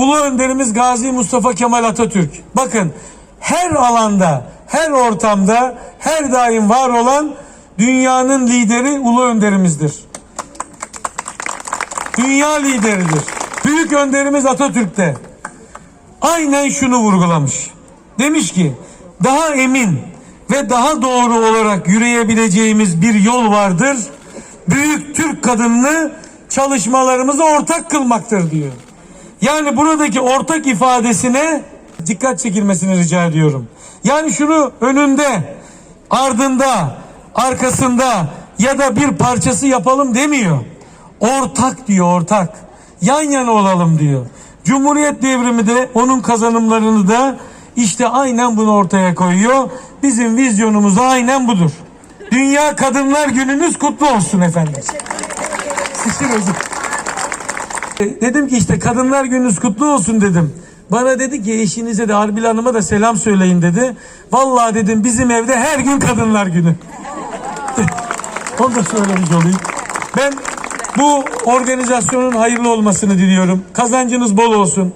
Ulu önderimiz Gazi Mustafa Kemal Atatürk. Bakın her alanda, her ortamda, her daim var olan dünyanın lideri ulu önderimizdir. Dünya lideridir. Büyük önderimiz Atatürk'te aynen şunu vurgulamış. Demiş ki daha emin ve daha doğru olarak yürüyebileceğimiz bir yol vardır. Büyük Türk kadınını çalışmalarımıza ortak kılmaktır diyor. Yani buradaki ortak ifadesine dikkat çekilmesini rica ediyorum. Yani şunu önünde, ardında, arkasında ya da bir parçası yapalım demiyor. Ortak diyor ortak. Yan yana olalım diyor. Cumhuriyet devrimi de onun kazanımlarını da işte aynen bunu ortaya koyuyor. Bizim vizyonumuz aynen budur. Dünya Kadınlar Gününüz kutlu olsun efendim. Sizin özür. Dedim ki işte Kadınlar Gününüz kutlu olsun dedim. Bana dedi ki eşinize de Arbil Hanım'a da selam söyleyin dedi. Vallahi dedim bizim evde her gün Kadınlar Günü. Onu da söylemiş olayım. Ben bu organizasyonun hayırlı olmasını diliyorum. Kazancınız bol olsun.